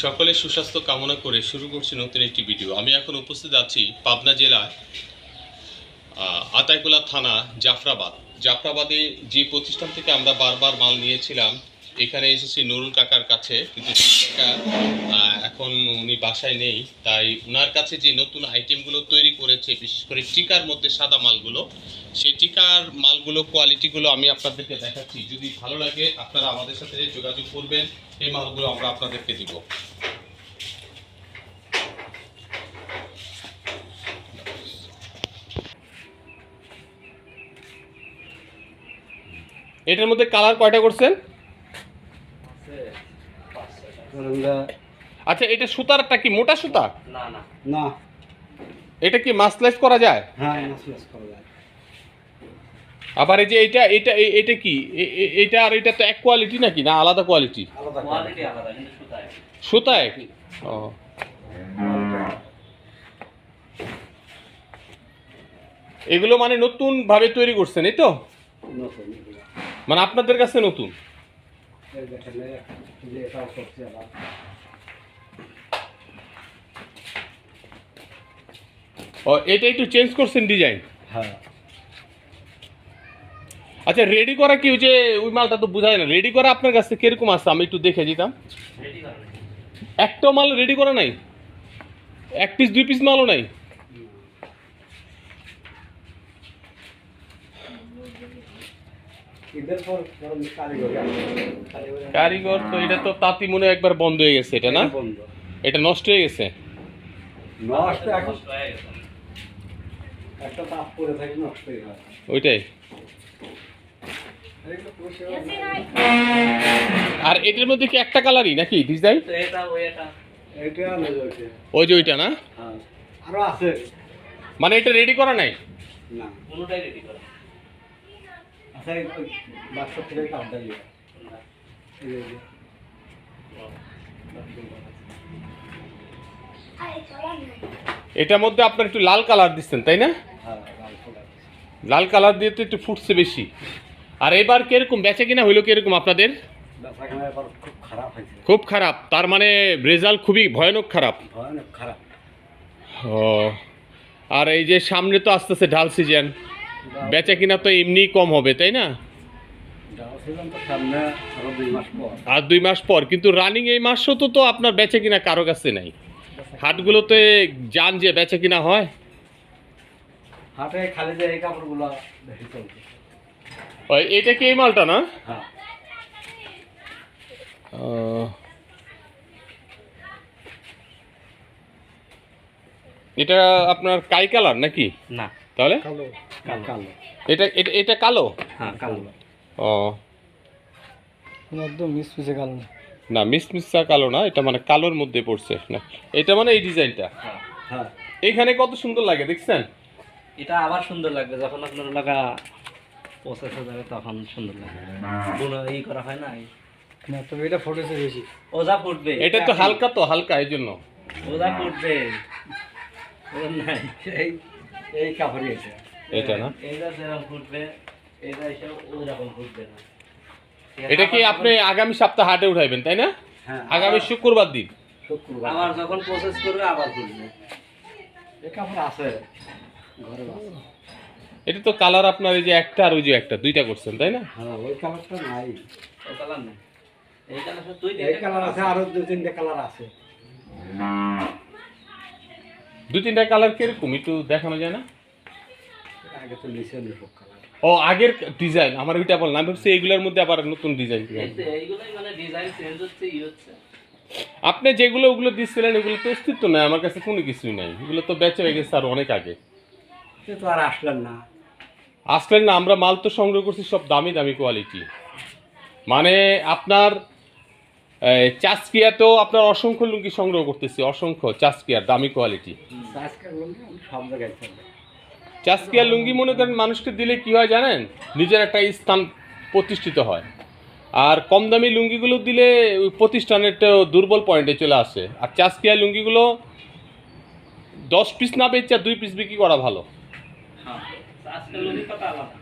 সকলের সুস্বাস্থ্য কামনা করে শুরু করছি নতুন একটি ভিডিও। আমি এখন উপস্থিত আছি পাবনা জেলার আতাইকুলা থানা, জাফরাবাদ। জাফরাবাদে যে প্রতিষ্ঠান থেকে আমরা বারবার মাল নিয়েছিলাম, এখানে এসেছি নুরুল কাকার কাছে। কিন্তু কাকা এখন উনি বাসায় নেই, তাই ওনার কাছে যে নতুন আইটেমগুলো তৈরি করেছে, বিশেষ করে টিকার মধ্যে সাদা মালগুলো, সেই টিকার মালগুলো কোয়ালিটিগুলো আমি আপনাদেরকে দেখাচ্ছি। যদি ভালো লাগে, আপনারা আমাদের সাথে যোগাযোগ করবেন, এই মালগুলো আমরা আপনাদেরকে দিব। এটার মধ্যে কালার কয়টা করছেন? আচ্ছা এটা সুতারটা কি মোটা সুতা? না না। না। এটা কি মাসলাইজ করা যায়? হ্যাঁ মাসলাস করা যায়। আবার এই যে এটা এটা এটা কি? এটা আর এটা তো এক কোয়ালিটি নাকি? না আলাদা কোয়ালিটি আলাদা করা কোয়ালিটি আলাদা কিন্তু সুতায় সুতায় ও। এগুলো মানে নতুন ভাবে তৈরি করছেন এই তো? মানে আপনাদের কাছে নতুন এই দেখেন এই যে এটাও করছে আবার ও এটা একটু চেঞ্জ করছেন ডিজাইন হ্যাঁ। আচ্ছা রেডি করা কি যে ওই মালটা তো বোঝায় না। রেডি করা আপনার কাছে কীরকম আছে? আমি একটু দেখে দিতাম। একটা মাল রেডি করা নাই? এক পিস দুই পিস মালও নাই? কারিগরি তো এটা তো তাঁতি মনে একবার বন্ধ হয়ে গেছে এটা না? এটা নষ্ট হয়ে গেছে? নষ্ট এখন নষ্ট হয়ে গেছে। একটা তাপ পরে থাকে নষ্টই হয় ওইটাই। আর এটার মধ্যে কি একটা কালারই নাকি ডিজাইন? ওই এটা। এটা নেই ওইটা ওই যে ওইটা না? হ্যাঁ। আরও আছে। মানে এটা রেডি করা নাই? না। কোনোটাই রেডি করে আচ্ছা বাক্স থেকে কাপ দেয় না। এই যে, এই যে। এটার মধ্যে আপনার একটু লাল কালার দিচ্ছেন তাই না? লাল কালার। দিয়ে তো একটু ফুটছে বেশি। আর এবার কীরকম, বেচে কিনা হইল কীরকম আপনাদের? খুব খারাপ। তার মানে রেজাল্ট খুবই ভয়ানক খারাপ। ও আর এই যে সামনে তো আসতেছে ঢাল সিজন। বেচা কিনা তো এমনি কম হবে, তাই না? আর দুই মাস পর। কিন্তু রানিং এই মাসও তো তো আপনার বেচে কিনা কারও কাছে নাই। হাটগুলোতে যান যে বেচে কিনা হয়। হাটে খালি যে এই কাপড়গুলো বেশি চলছে। এটা কি এই মালটা না? হ্যাঁ। এটা আপনার কাই কালার নাকি? না। তাহলে? কালো। এটা এটা এটা কালো? হ্যাঁ কালো। ও। একদম মিস মিসে কালো না। মিসমিসা কালো না এটা মানে কালোর মধ্যে পড়ছে। না এটা মানে এই ডিজাইনটা। হ্যাঁ হ্যাঁ। এইখানে কত সুন্দর লাগে দেখছেন? এটা আবার সুন্দর লাগবে যখন আপনার লাগা প্রসেস হয়ে যাবে তখন সুন্দর লাগবে। বুনো ই করা হয় না না তবে এটা ফুটেছে বেশি। ওজা ফুটবে। এটা তো হালকা তো হালকা এই জন্য। ওজা ফুটবে। এই এই কাপড়ই আছে এটা না? এইটা যেরকম ফুটবে এটা এসে ওই ফুটবে না। এটা কি আপনি আগামী সপ্তাহ হাটে উঠাইবেন তাই না? হ্যাঁ আগামী শুক্রবার দিন। শুক্রবার। আবার যখন প্রসেস করবে আবার এই কাপড় আছে। এটা তো কালার আপনার এই যে একটা আর ওই যে একটা দুইটা করছেন তাই না? হ্যাঁ ওই কালারটা নাই। ও কালার নেই। এই কালার এই কালার আছে। আরও দুই তিনটে কালার আছে। দুই তিনটা কালার কীরকম? একটু দেখানো যায় না? আগে তো নিচে নেব কালার ও আগের ডিজাইন আমার ওইটা বললাম আমি ভাবছি এইগুলোর মধ্যে আবার নতুন ডিজাইন এইগুলোই মানে ডিজাইন চেঞ্জ হচ্ছে ই হচ্ছে। আপনি যেগুলো ওগুলো দিচ্ছিলেন ওগুলো তো অস্তিত্ব নাই আমার কাছে কোনো কিছুই নাই। এগুলো তো বেচে হয়ে গেছে আর অনেক আগে। সে তো আর আসলেন না। আসলেন না আমরা মাল তো সংগ্রহ করছি সব দামি দামি কোয়ালিটি মানে আপনার এই, চাচকিয়াতেও আপনার অসংখ্য লুঙ্গি সংগ্রহ করতেছি অসংখ্য চাচকিয়ার দামি কোয়ালিটি চাচকিয়ার লুঙ্গি মনে করেন মানুষকে দিলে কি হয় জানেন? নিজের একটা স্থান প্রতিষ্ঠিত হয়। আর কম দামি লুঙ্গিগুলো দিলে ওই প্রতিষ্ঠানের দুর্বল পয়েন্টে চলে আসে। আর চাচকিয়ার লুঙ্গিগুলো দশ পিস না বেচা দুই পিস বিক্রি করা ভালো। আজকাল কথা আলাদা।